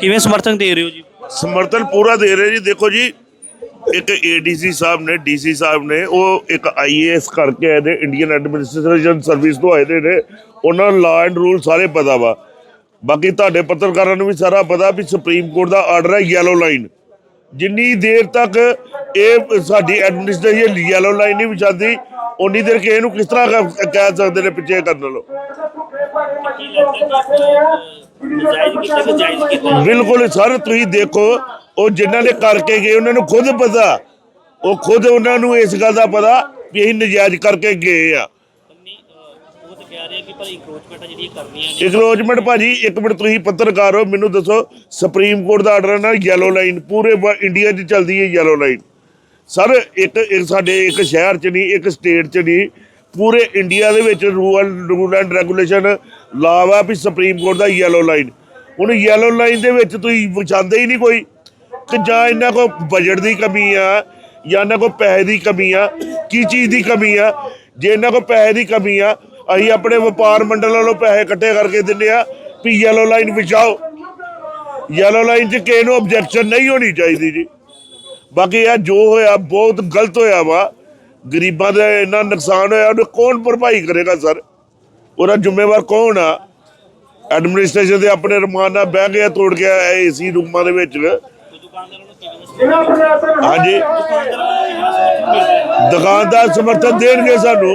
ਕਿਵੇਂ ਸਮਰਥਨ ਦੇ ਰਹੇ ਹੋ ਜੀ? ਸਮਰਥਨ ਪੂਰਾ ਦੇ ਰਹੇ ਜੀ। ਦੇਖੋ ਜੀ, ਇੱਕ ਏਡੀਸੀ ਸਾਹਿਬ ਨੇ ਡੀਸੀ ਸਾਹਿਬ ਨੇ, ਉਹ ਇੱਕ ਆਈਏਐਸ ਕਰਕੇ ਆਏ ਨੇ ਇੰਡੀਅਨ ਐਡਮਿਨਿਸਟ੍ਰੇਸ਼ਨ ਸਰਵਿਸ ਤੋਂ ਆਏ ਦੇ ਨੇ, ਉਹਨਾਂ ਨੂੰ ਲਾ ਐਂਡ ਰੂਲ ਸਾਰੇ ਪਤਾ ਵਾ। ਬਾਕੀ ਤੁਹਾਡੇ ਪੱਤਰਕਾਰਾਂ ਨੂੰ ਵੀ ਸਾਰਾ ਪਤਾ ਵੀ ਸੁਪਰੀਮ ਕੋਰਟ ਦਾ ਆਰਡਰ ਹੈ ਯੈਲੋ ਲਾਈਨ ਜਿੰਨੀ ਦੇਰ ਤੱਕ ਇਹ ਸਾਡੀ ਐਡਮਿਨਿਸਟ੍ਰੇਸ਼ਨ ਯੈਲੋ ਲਾਈਨ ਨਹੀਂ ਵਿਛਾਦੀ ਉਨੀ ਦੇਰ ਕੇ ਇਹਨੂੰ ਕਿਸ ਤਰ੍ਹਾਂ ਕ- ਕਹਿ ਸਕਦੇ ਨੇ ਪਿੱਛੇ ਕਰਨ ਲੋ ਨਜਾਇਜ਼ ਕੀਤਾ ਕਿ ਜਾਇਜ਼ ਕੀਤਾ ਬਿਲਕੁਲ ਸਰ ਤੁਸੀਂ ਦੇਖੋ ਉਹ ਜਿਨ੍ਹਾਂ ਨੇ ਕਰਕੇ ਗਏ ਉਹਨਾਂ ਨੂੰ ਖੁਦ ਪਤਾ। ਉਹ ਖੁਦ ਉਹਨਾਂ ਨੂੰ ਇਸ ਗੱਲ ਦਾ ਪਤਾ ਵੀ ਅਸੀਂ ਨਜਾਇਜ਼ ਕਰਕੇ ਗਏ ਆ। ਨਹੀਂ ਅਹ, ਉਹ ਤਾਂ ਕਹਿ ਰਹੇ ਆ ਕਿ ਪਰ ਇੰਕਰੋਚਮੈਂਟ ਜਿਹੜੀਆਂ ਕਰਨੀਆਂ ਨੇ ਇਕਲੋਜਮੈਂਟ ਭਾਜੀ ਇੱਕ ਮਿੰਟ ਤੁਸੀਂ ਪੱਤਰਕਾਰ ਹੋ ਮੈਨੂੰ ਦੱਸੋ ਸੁਪਰੀਮ ਕੋਰਟ ਦਾ ਆਰਡਰ ਹੈ ਯੈਲੋ ਲਾਈਨ ਪੂਰੇ ਵ- ਇੰਡੀਆ 'ਚ ਚੱਲਦੀ ਹੈ ਯੈਲੋ ਲਾਈਨ ਸਰ, ਇੱਕ ਇੱਕ ਸਾਡੇ ਇੱਕ ਸ਼ਹਿਰ 'ਚ ਨਹੀਂ, ਇੱਕ ਸਟੇਟ 'ਚ ਨਹੀਂ, ਪੂਰੇ ਇੰਡੀਆ ਦੇ ਵਿੱਚ ਰੂਲ ਰੂਲ ਐਂਡ ਰੈਗੂਲੇਸ਼ਨ ਲਾ ਵਾ ਵੀ ਸੁਪਰੀਮ ਕੋਰਟ ਦਾ ਯੈਲੋ ਲਾਈਨ ਹੁਣ ਯੈਲੋ ਲਾਈਨ ਦੇ ਵਿੱਚ ਤੁਸੀਂ ਵਿਛਾਉਂਦੇ ਹੀ ਨਹੀਂ ਕੋਈ ਕਿ ਜਾਂ ਇਹਨਾਂ ਕੋ ਬਜਟ ਦੀ ਕਮੀ ਆ, ਜਾਂ ਇਹਨਾਂ ਕੋ ਪੈਸੇ ਦੀ ਕਮੀ ਆ, ਕੀ ਚੀਜ਼ ਦੀ ਕਮੀ ਆ। ਜੇ ਇਹਨਾਂ ਕੋ ਪੈਸੇ ਦੀ ਕਮੀ ਆ, ਅਸੀਂ ਆਪਣੇ ਵਪਾਰ ਮੰਡਲ ਵੱਲੋਂ ਪੈਸੇ ਇਕੱਠੇ ਕਰਕੇ ਦਿੰਦੇ ਆ ਵੀ ਯੈਲੋ ਲਾਈਨ ਵਿਛਾਓ। ਯੈਲੋ ਲਾਈਨ 'ਚ ਕਿਸੇ ਨੂੰ ਆਬਜੈਕਸ਼ਨ ਨਹੀਂ ਹੋਣੀ ਚਾਹੀਦੀ ਜੀ। ਬਾਕੀ ਇਹ ਜੋ ਹੋਇਆ ਬਹੁਤ ਗਲਤ ਹੋਇਆ ਵਾ। ਗਰੀਬਾਂ ਦਾ ਇੰਨਾ ਨੁਕਸਾਨ ਹੋਇਆ ਉਹਨੂੰ ਕੌਣ ਭਰਪਾਈ ਕਰੇਗਾ ਸਰ? ਉਹਦਾ ਜ਼ਿੰਮੇਵਾਰ ਕੌਣ ਆ? ਐਡਮਿਨਿਸਟ੍ਰੇਸ਼ਨ ਦੇ ਆਪਣੇ ਰਮਾਨ ਨਾਲ ਬਹਿ ਗਿਆ ਤੋੜ ਗਿਆ ਏਸੀ ਰੂਮਾਂ ਦੇ ਵਿੱਚ। ਹਾਂਜੀ। ਦੁਕਾਨਦਾਰ ਸਮਰਥਨ ਦੇਣਗੇ ਸਾਨੂੰ।